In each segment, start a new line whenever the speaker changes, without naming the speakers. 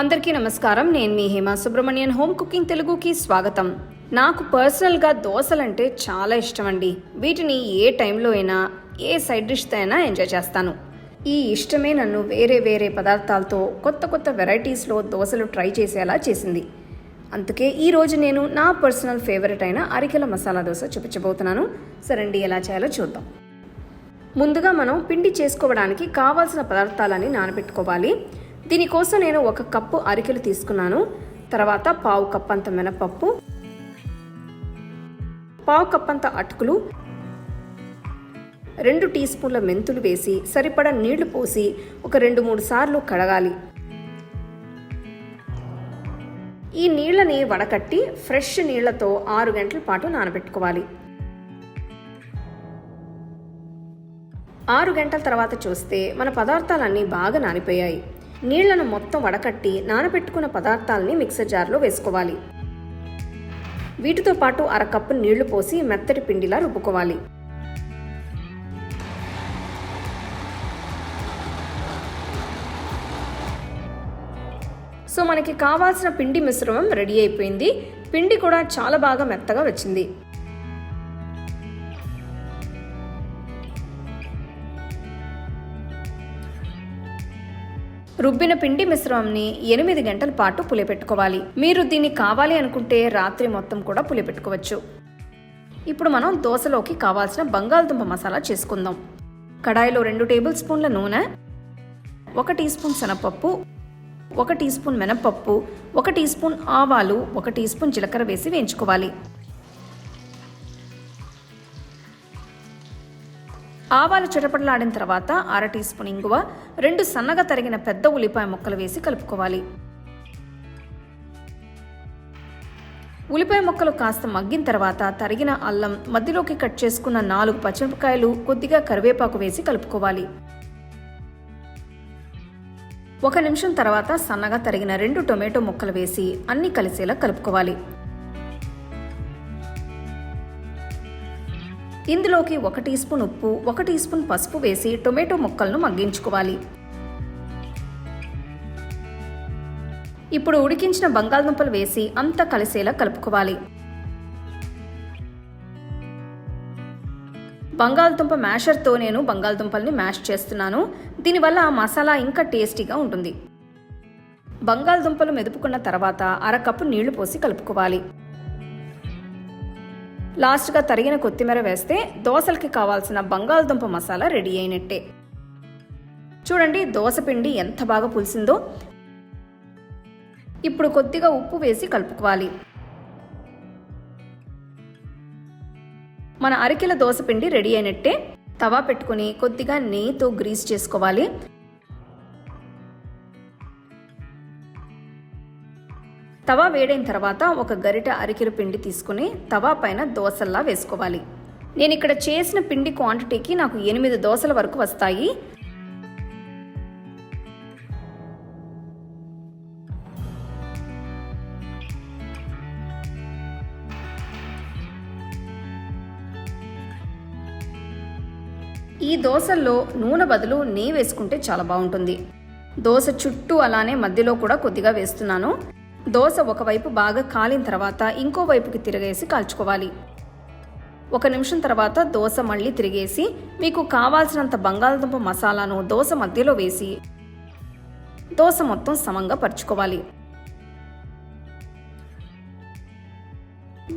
అందరికీ నమస్కారం. నేను మీ హేమ సుబ్రహ్మణ్యన్. హోమ్ కుకింగ్ తెలుగుకి స్వాగతం. నాకు పర్సనల్గా దోశలంటే చాలా ఇష్టం అండి వీటిని ఏ టైంలో అయినా ఏ సైడ్ డిష్తో అయినా ఎంజాయ్ చేస్తాను. ఈ ఇష్టమే నన్ను వేరే వేరే పదార్థాలతో కొత్త కొత్త వెరైటీస్లో దోశలు ట్రై చేసేలా చేసింది. అందుకే ఈరోజు నేను నా పర్సనల్ ఫేవరెట్ అయిన అరికెల మసాలా దోశ చూపించబోతున్నాను. సరండి ఎలా చేయాలో చూద్దాం. ముందుగా మనం పిండి చేసుకోవడానికి కావాల్సిన పదార్థాలని నానబెట్టుకోవాలి. దీనికోసం నేను ఒక కప్పు అరికెలు తీసుకున్నాను. తర్వాత పావు కప్ అంత మినపప్పు పావు కప్ అంత అటుకులు రెండు టీ స్పూన్ల మెంతులు వేసి సరిపడా నీళ్ళు పోసి ఒక రెండు మూడు సార్లు కడగాలి. ఈ నీళ్ళని వడకట్టి ఫ్రెష్ నీళ్ళతో ఆరు గంటల పాటు నానబెట్టుకోవాలి. ఆరు గంటల తర్వాత చూస్తే మన పదార్థాలన్నీ బాగా నానిపోయాయి. నీళ్ళను మొత్తం వడకట్టి నానబెట్టుకున్న పదార్థాలని మిక్సర్ జార్లో వేసుకోవాలి. వీటితో పాటు అరకప్పు నీళ్ళు పోసి మెత్తటి పిండిలా రుబ్బుకోవాలి. సో మనకి కావాల్సిన పిండి మిశ్రమం రెడీ అయిపోయింది. పిండి కూడా చాలా బాగా మెత్తగా వచ్చింది. రుబ్బిన పిండి మిశ్రమంని ఎనిమిది గంటల పాటు పులిపెట్టుకోవాలి. మీరు దీన్ని కావాలి అనుకుంటే రాత్రి మొత్తం కూడా పులిపెట్టుకోవచ్చు. ఇప్పుడు మనం దోశలోకి కావాల్సిన బంగాళదుంప మసాలా చేసుకుందాం. కడాయిలో రెండు టేబుల్ స్పూన్ల నూనె ఒక టీ స్పూన్ శనగపప్పు ఒక టీ స్పూన్ మినపప్పు ఒక టీ స్పూన్ ఆవాలు ఒక టీ స్పూన్ జీలకర్ర వేసి వేయించుకోవాలి. ఆవాలు చిటపటలాడిన తర్వాత అర టీ స్పూన్ ఇంగువ రెండు సన్నగా తరిగిన పెద్ద ఉల్లిపాయ ముక్కలు వేసి కలుపుకోవాలి. ఉల్లిపాయ ముక్కలు కాస్త మగ్గిన తర్వాత తరిగిన అల్లం మధ్యలోకి కట్ చేసుకున్న నాలుగు పచ్చిమిరపకాయలు కొద్దిగా కరివేపాకు వేసి కలుపుకోవాలి. ఒక నిమిషం తర్వాత సన్నగా తరిగిన రెండు టొమాటో ముక్కలు వేసి అన్ని కలిసేలా కలుపుకోవాలి. ఇందులోకి ఒక టీ స్పూన్ ఉప్పు ఒక టీ స్పూన్ పసుపు వేసి టొమాటో ముక్కలను మగ్గించుకోవాలి. ఇప్పుడు ఉడికించిన బంగాళదుంపలు వేసి అంతా కలిసేలా కలుపుకోవాలి. బంగాళదుంప మ్యాషర్తో నేను బంగాళదుంపల్ని మ్యాష్ చేస్తున్నాను. దీనివల్ల మసాలా ఇంకా టేస్టీగా ఉంటుంది. బంగాళదుంపలు మెదుపుకున్న తర్వాత అరకప్పు నీళ్ళు పోసి కలుపుకోవాలి. లాస్ట్గా తరిగిన కొత్తిమీర వేస్తే దోశలకి కావాల్సిన బంగాళదుంప మసాలా రెడీ అయినట్టే. చూడండి దోశ పిండి ఎంత బాగా పులిసిందో. ఇప్పుడు కొద్దిగా ఉప్పు వేసి కలుపుకోవాలి. మన అరికెల దోశ పిండి రెడీ అయినట్టే. తవా పెట్టుకుని కొద్దిగా నెయ్యితో గ్రీస్ చేసుకోవాలి. తవా వేడైన తర్వాత ఒక గరిట అరికెల పిండి తీసుకుని తవా పైన దోశల్లా వేసుకోవాలి. నేను ఇక్కడ చేసిన పిండి క్వాంటిటీకి నాకు ఎనిమిది దోశల వరకు వస్తాయి. ఈ దోశల్లో నూనె బదులు నెయ్యి వేసుకుంటే చాలా బాగుంటుంది. దోశ చుట్టూ అలానే మధ్యలో కూడా కొద్దిగా వేస్తున్నాను. దోశ ఒకవైపు బాగా కాలిన తర్వాత ఇంకో వైపుకి తిరిగేసి కాల్చుకోవాలి. ఒక నిమిషం తర్వాత దోశ మళ్ళీ తిరిగేసి మీకు కావాల్సినంత బంగాళదుంప మసాలాను దోశ మధ్యలో వేసి దోశ మొత్తం సమంగా పరుచుకోవాలి.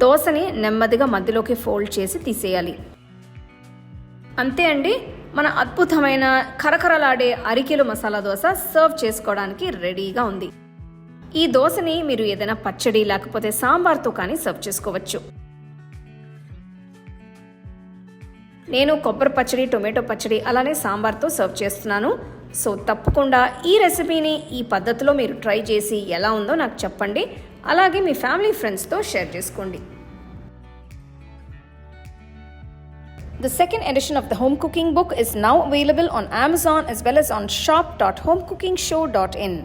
దోశని నెమ్మదిగా మధ్యలోకి ఫోల్డ్ చేసి తీసేయాలి. అంతే అండి మన అద్భుతమైన కరకరలాడే అరికెలు మసాలా దోశ సర్వ్ చేసుకోవడానికి రెడీగా ఉంది. ఈ దోశని మీరు ఏదైనా పచ్చడి లేకపోతే సాంబార్తో కానీ సర్వ్ చేసుకోవచ్చు. నేను కొబ్బరి పచ్చడి టొమాటో పచ్చడి అలానే సాంబార్తో సర్వ్ చేస్తున్నాను. సో తప్పకుండా ఈ రెసిపీని ఈ పద్ధతిలో మీరు ట్రై చేసి ఎలా ఉందో నాకు చెప్పండి. అలాగే మీ ఫ్యామిలీ ఫ్రెండ్స్తో షేర్ చేసుకోండి. The second edition of the home cooking book is now available on Amazon as well as on shop.homecookingshow.in.